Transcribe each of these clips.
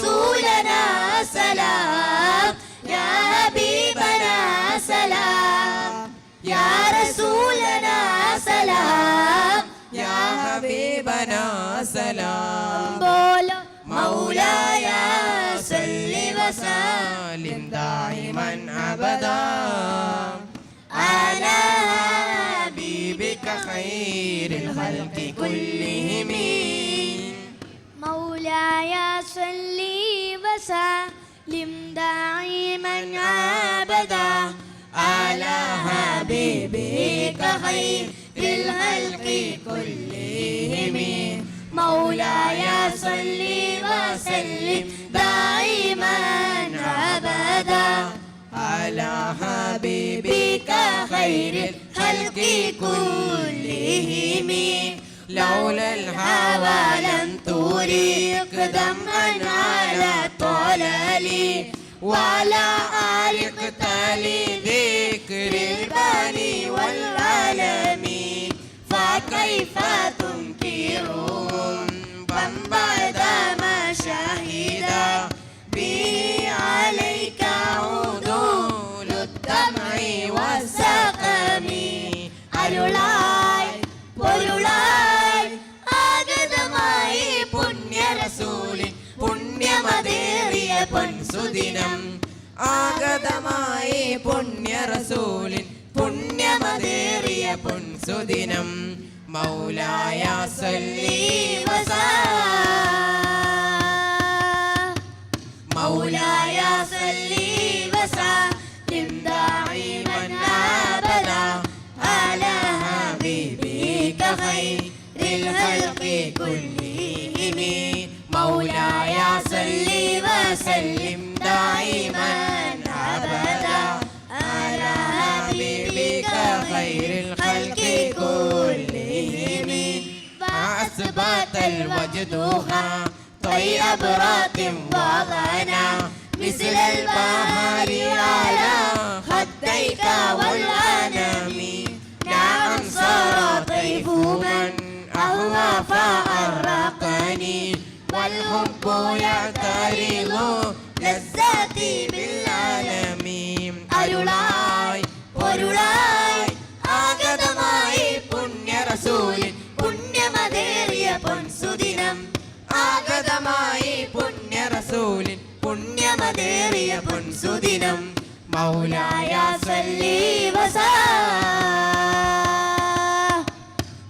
رسولنا سلام. يا حبيبنا سلام. يا رسولنا سلام. يا حبيبنا سلام. بولو مولاي صل وسلم سالم دائما أبدا. على حبيبك خير الخلق كلهم. مولاي صل وسلم دائما ابدا على حبيبك خير الخلق كلهم. مولاي صل وسلم دائما ابدا على حبيبك بك خير الخلق كلهم. لولا الهوى لم تريق ضمن على طلالي وعلى آل قتالي ذكر الباني والعالمين فكيف تنكرون ദിനം ആഗതമായി പുണ്യ റസൂലിൻ പുണ്യമതേറിയ പുൻസുദിനം മൗലായ സല്ലീ വസാ. الصبات الوجدوها طي أبراق وضعنا مثل البحر على خديك والأنام نعم صار طيف من أهوى فأرقني. والحب يعترض لذاتي بالألم. ألولا പുണ്യമതേറിയ പൊൻസുദിനം മൗലായ സല്ലി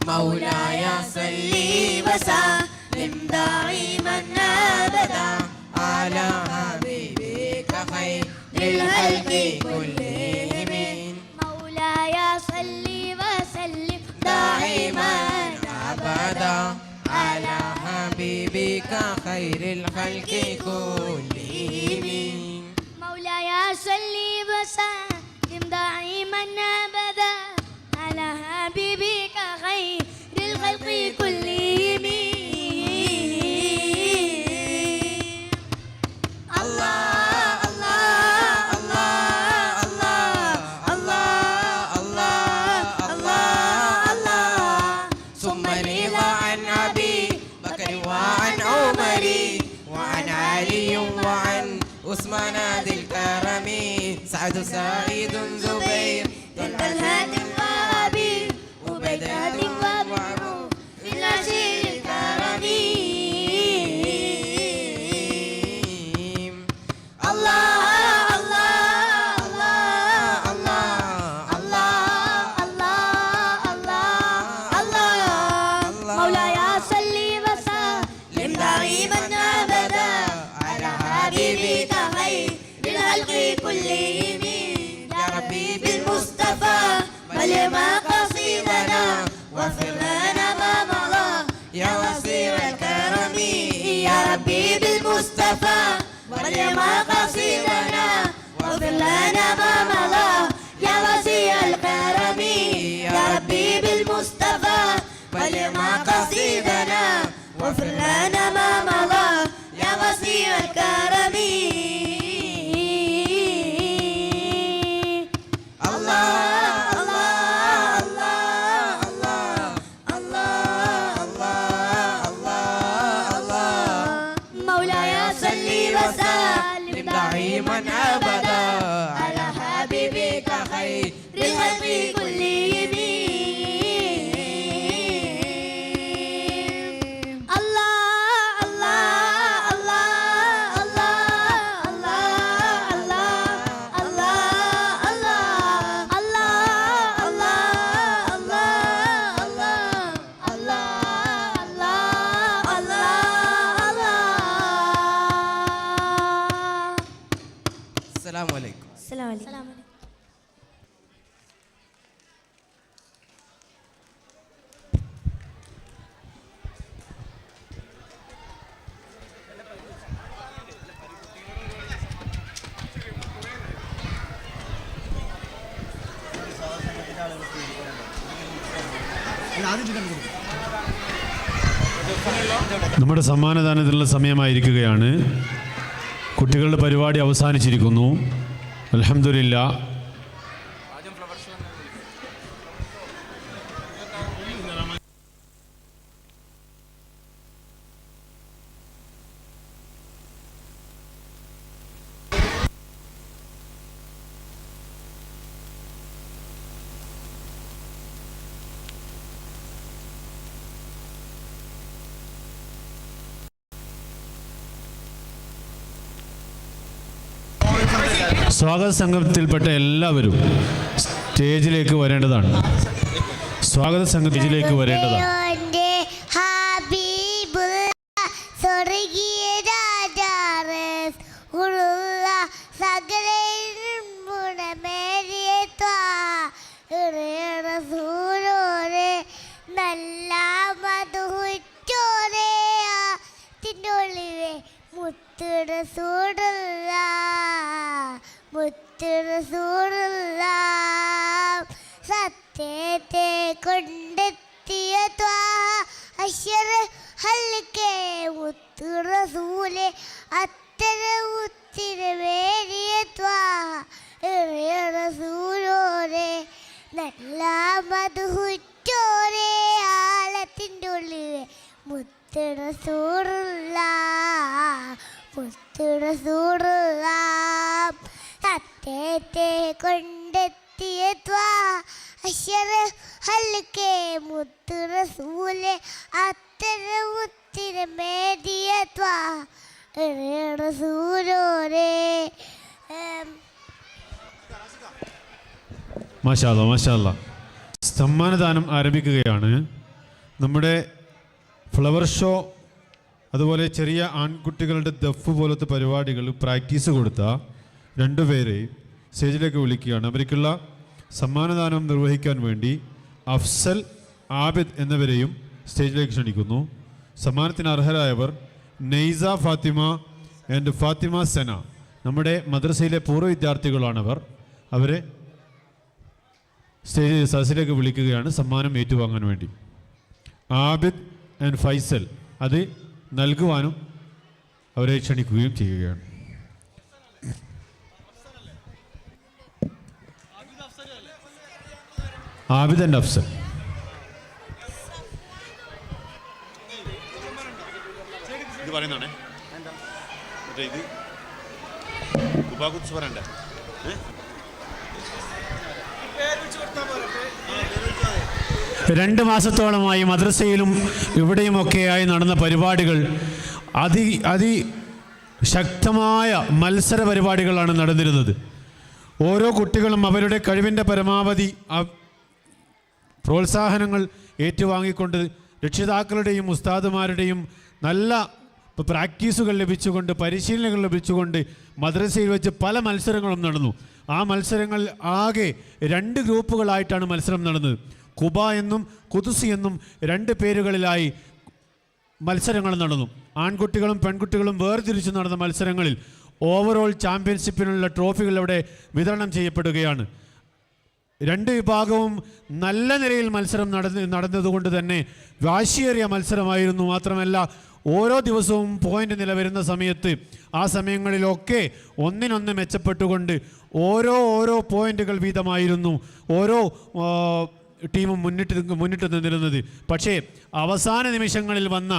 മൗലായ സല്ലി وسلم دائما ابدا على حبيبك خير الخلق كلهم مولاي صل وسلم دائما دائما أبدا على حبيبك خير الخلق كلهم solíbas a بالمصطفى بلغ قصيدنا واغفر لنا ما مضى يا وسيع الكرم يا ربي بالمصطفى بلغ قصيدنا واغفر لنا ما مضى നമ്മുടെ സമ്മാനദാനത്തിനുള്ള സമയമായിരിക്കുകയാണ്. കുട്ടികളുടെ പരിപാടി അവസാനിച്ചിരിക്കുന്നു. അലഹമില്ല സ്വാഗത സംഘത്തിൽപ്പെട്ട എല്ലാവരും സ്റ്റേജിലേക്ക് വരേണ്ടതാണ്. സ്വാഗത സംഘത്തിലേക്ക് വരേണ്ടതാണ്. എന്റെ ഹബീബുള്ള സത്യത്തെ കൊണ്ടെത്തിയ ഹൽക്കെ മുത്തുറസൂലെ അത്തര ഉത്തിരവേരിയ റസൂലോരെ നല്ല മധുറ്റോരെ ആലത്തിന്റെ ഉള്ളിലെ മുത്തുട സൂറുള്ള സത്യത്തെ കൊണ്ടെത്തിയ ഹൽക്കെ മുത്തുറസൂലെ അത്തര മുത്തിര മേദിയ റസൂലോരേ മാഷാല്ല മാഷാല്ല സമ്മാനദാനം ആരംഭിക്കുകയാണ്. നമ്മുടെ ഫ്ലവർ ഷോ അതുപോലെ ചെറിയ ആൺകുട്ടികളുടെ ദഫ് പോലത്തെ പരിപാടികൾ പ്രാക്ടീസ് കൊടുത്ത രണ്ടുപേരെ സ്റ്റേജിലേക്ക് വിളിക്കുകയാണ്. അവർക്കുള്ള സമ്മാനദാനം നിർവഹിക്കാൻ വേണ്ടി അഫ്സൽ ആബിദ് എന്നിവരെയും സ്റ്റേജിലേക്ക് ക്ഷണിക്കുന്നു. സമ്മാനത്തിന് അർഹരായവർ നെയ്സ ഫാത്തിമ ആൻഡ് ഫാത്തിമ സെന. നമ്മുടെ മദ്രസയിലെ പൂർവ വിദ്യാർത്ഥികളാണവർ. അവരെ സ്റ്റേജ് സദസ്സിലേക്ക് വിളിക്കുകയാണ് സമ്മാനം ഏറ്റുവാങ്ങാൻ വേണ്ടി. ആബിദ് ആൻഡ് ഫൈസൽ അത് നൽകുവാനും അവരെ ക്ഷണിക്കുകയും ചെയ്യുകയാണ്. ആബിദ് ആൻഡ് അഫ്സൽ. ഇത് പറയുന്നതാണേ. മറ്റേ ഇത്. കുബാകുത്സ് പറയണ്ടേ. ഏ? രണ്ട് മാസത്തോളമായി മദ്രസയിലും ഇവിടെയുമൊക്കെയായി നടന്ന പരിപാടികൾ അതി അതി ശക്തമായ മത്സര പരിപാടികളാണ് നടന്നിരുന്നത്. ഓരോ കുട്ടികളും അവരുടെ കഴിവിന്റെ പരമാവധി പ്രോത്സാഹനങ്ങൾ ഏറ്റുവാങ്ങിക്കൊണ്ട് രക്ഷിതാക്കളുടെയും ഉസ്താദുമാരുടെയും നല്ല പ്രാക്ടീസുകൾ ലഭിച്ചുകൊണ്ട് പരിശീലനങ്ങൾ ലഭിച്ചുകൊണ്ട് മദ്രസയിൽ വെച്ച് പല മത്സരങ്ങളും നടന്നു. ആ മത്സരങ്ങൾ ആകെ രണ്ട് ഗ്രൂപ്പുകളായിട്ടാണ് മത്സരം നടന്നത്. കുബ എന്നും കുതുസി എന്നും രണ്ട് പേരുകളിലായി മത്സരങ്ങൾ നടന്നു. ആൺകുട്ടികളും പെൺകുട്ടികളും വേർതിരിച്ച് നടന്ന മത്സരങ്ങളിൽ ഓവറോൾ ചാമ്പ്യൻഷിപ്പിനുള്ള ട്രോഫികൾ അവിടെ വിതരണം ചെയ്യപ്പെടുകയാണ്. രണ്ട് വിഭാഗവും നല്ല നിലയിൽ മത്സരം നടന്ന് നടന്നതുകൊണ്ട് തന്നെ വാശിയേറിയ മത്സരമായിരുന്നു. മാത്രമല്ല ഓരോ ദിവസവും പോയിന്റ് നില വരുന്ന സമയത്ത് ആ സമയങ്ങളിലൊക്കെ ഒന്നിനൊന്ന് മെച്ചപ്പെട്ടുകൊണ്ട് ഓരോ ഓരോ പോയിന്റുകൾ വീതമായിരുന്നു. ഓരോ ടീമും മുന്നിട്ട് മുന്നിട്ട് നിന്നിരുന്നത്. പക്ഷേ അവസാന നിമിഷങ്ങളിൽ വന്ന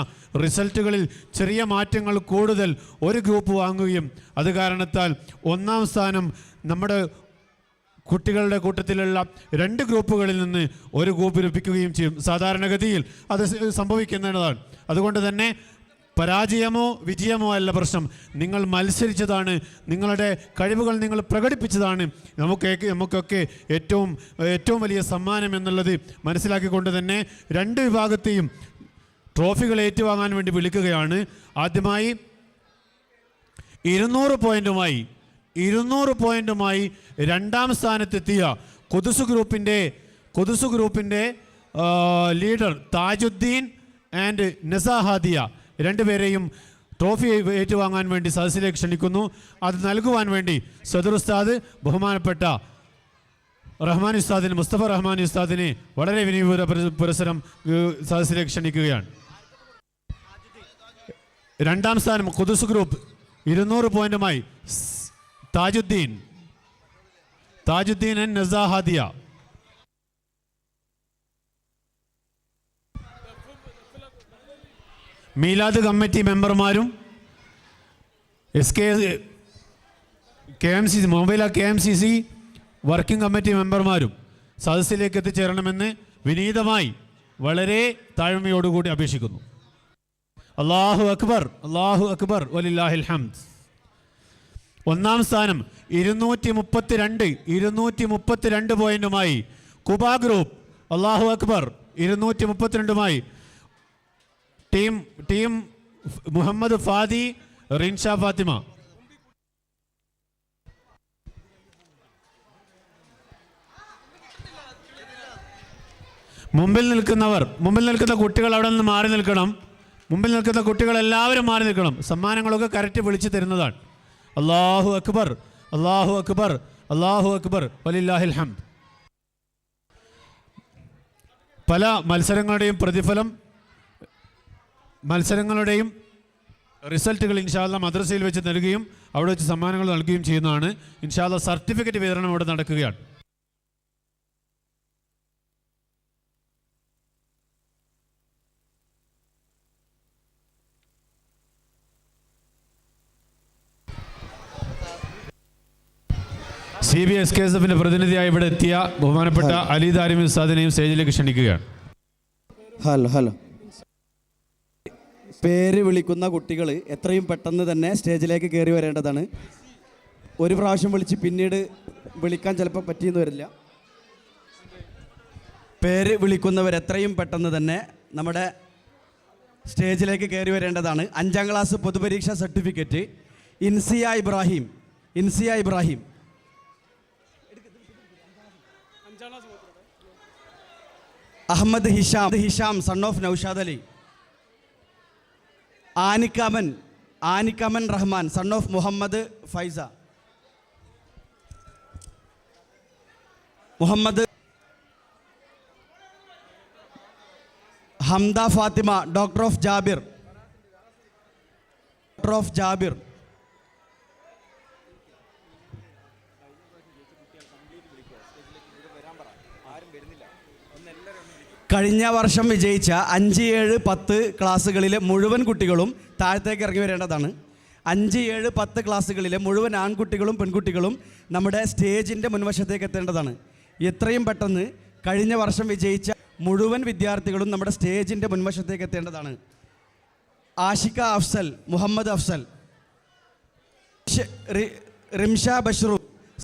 റിസൾട്ടുകളിൽ ചെറിയ മാറ്റങ്ങൾ കൂടുതൽ ഒരു ഗ്രൂപ്പ് വാങ്ങുകയും അത് കാരണത്താൽ ഒന്നാം സ്ഥാനം നമ്മുടെ കുട്ടികളുടെ കൂട്ടത്തിലുള്ള രണ്ട് ഗ്രൂപ്പുകളിൽ നിന്ന് ഒരു ഗ്രൂപ്പ് ലഭിക്കുകയും ചെയ്യും. സാധാരണഗതിയിൽ അത് സംഭവിക്കുന്നതാണ്. അതുകൊണ്ട് തന്നെ പരാജയമോ വിജയമോ അല്ല പ്രശ്നം. നിങ്ങൾ മത്സരിച്ചതാണ് നിങ്ങളുടെ കഴിവുകൾ നിങ്ങൾ പ്രകടിപ്പിച്ചതാണ്. നമുക്ക് നമുക്കൊക്കെ ഏറ്റവും ഏറ്റവും വലിയ സമ്മാനം എന്നുള്ളത് മനസ്സിലാക്കിക്കൊണ്ട് തന്നെ രണ്ട് വിഭാഗത്തെയും ട്രോഫികൾ ഏറ്റുവാങ്ങാൻ വേണ്ടി വിളിക്കുകയാണ്. ആദ്യമായി ഇരുന്നൂറ് പോയിന്റുമായി ഇരുന്നൂറ് പോയിന്റുമായി രണ്ടാം സ്ഥാനത്തെത്തിയ കൊതുസു ഗ്രൂപ്പിന്റെ കൊതുസു ഗ്രൂപ്പിന്റെ ലീഡർ താജുദ്ദീൻ ആൻഡ് നസാഹാദിയ രണ്ടുപേരെയും ട്രോഫി ഏറ്റുവാങ്ങാൻ വേണ്ടി സദസ്സിലേക്ക് ക്ഷണിക്കുന്നു. അത് നൽകുവാൻ വേണ്ടി സദർ ഉസ്താദ് ബഹുമാനപ്പെട്ട റഹ്മാൻ ഉസ്താദിന് മുസ്തഫ റഹ്മാൻ ഉസ്താദിനെ വളരെ വിനീപൂര പുരസരം സദസ്സിലേക്ക് ക്ഷണിക്കുകയാണ്. രണ്ടാം സ്ഥാനം കുതുസ് ഗ്രൂപ്പ് ഇരുന്നൂറ് പോയിന്റുമായി താജുദ്ദീൻ. താജുദ്ദീൻ എൻ നസാഹാദിയ. മീലാദ് committee മെമ്പർമാരും S K K M C C മൊബൈല K M C C working committee മെമ്പർമാരും സദസ്സിലേക്ക് എത്തിച്ചേരണമെന്ന് വിനീതമായി വളരെ താഴ്മയോടുകൂടി അപേക്ഷിക്കുന്നു. അള്ളാഹു അക്ബർ അള്ളാഹു അക്ബർ വലില്ലാഹിൽ ഹംദ്. ഒന്നാം സ്ഥാനം ഇരുന്നൂറ്റി മുപ്പത്തി രണ്ട് ഇരുന്നൂറ്റി മുപ്പത്തി രണ്ട് പോയിന്റുമായി കുബ ഗ്രൂപ്പ് അള്ളാഹു അക്ബർ ഇരുന്നൂറ്റി മുപ്പത്തിരണ്ടുമായി ടീം ടീം മുഹമ്മദ് ഫാദി റിൻഷ ഫാത്തിമ. മുമ്പിൽ നിൽക്കുന്നവർ മുമ്പിൽ നിൽക്കുന്ന കുട്ടികൾ അവിടെ നിന്ന് മാറി നിൽക്കണം. മുമ്പിൽ നിൽക്കുന്ന കുട്ടികൾ എല്ലാവരും മാറി നിൽക്കണം. സമ്മാനങ്ങളൊക്കെ കറക്റ്റ് വിളിച്ചു തരുന്നതാണ്. അള്ളാഹു അക്ബർ അള്ളാഹു അക്ബർ അള്ളാഹു അക്ബർ വലില്ലാഹിൽ ഹംദ്. പല മത്സരങ്ങളുടെയും പ്രതിഫലം മത്സരങ്ങളുടെയും റിസൾട്ടുകൾ ഇൻഷാല്ല മദ്രസയിൽ വെച്ച് നൽകുകയും അവിടെ വെച്ച് സമ്മാനങ്ങൾ നൽകുകയും ചെയ്യുന്നതാണ്. ഇൻഷാല്ല സർട്ടിഫിക്കറ്റ് വിതരണം അവിടെ നടക്കുകയാണ്. C B S K S എഫിന്റെ പ്രതിനിധിയായി ഇവിടെ എത്തിയ ബഹുമാനപ്പെട്ട അലി ദാരിമി ഉസ്താദിനെയും സ്റ്റേജിലേക്ക് ക്ഷണിക്കുകയാണ്. Hello hello. പേര് വിളിക്കുന്ന കുട്ടികൾ എത്രയും പെട്ടെന്ന് തന്നെ സ്റ്റേജിലേക്ക് കയറി വരേണ്ടതാണ്. ഒരു പ്രാവശ്യം വിളിച്ച് പിന്നീട് വിളിക്കാൻ ചിലപ്പോൾ പറ്റിയെന്ന് വരില്ല. പേര് വിളിക്കുന്നവർ എത്രയും പെട്ടെന്ന് തന്നെ നമ്മുടെ സ്റ്റേജിലേക്ക് കയറി വരേണ്ടതാണ്. അഞ്ചാം class പൊതുപരീക്ഷാ certificate Insiya Ibrahim Insiya Ibrahim. Ahammad Hisham Hisham son of Noushad Ali. Anikkaman Anikkaman Rahman son of Muhammad Faiza. Muhammad Hamda Fathima daughter of Jabir. Daughter of Jabir. കഴിഞ്ഞ വർഷം വിജയിച്ച അഞ്ച് ഏഴ് പത്ത് ക്ലാസ്സുകളിലെ മുഴുവൻ കുട്ടികളും താഴത്തേക്ക് ഇറങ്ങി വരേണ്ടതാണ്. അഞ്ച് ഏഴ് പത്ത് ക്ലാസ്സുകളിലെ മുഴുവൻ ആൺകുട്ടികളും പെൺകുട്ടികളും നമ്മുടെ സ്റ്റേജിന്റെ മുൻവശത്തേക്ക് എത്തേണ്ടതാണ്. എത്രയും പെട്ടെന്ന് കഴിഞ്ഞ വർഷം വിജയിച്ച മുഴുവൻ വിദ്യാർത്ഥികളും നമ്മുടെ സ്റ്റേജിന്റെ മുൻവശത്തേക്ക് എത്തേണ്ടതാണ്. ആഷിക അഫ്സൽ മുഹമ്മദ് അഫ്സൽ റിംഷ ബഷ്റു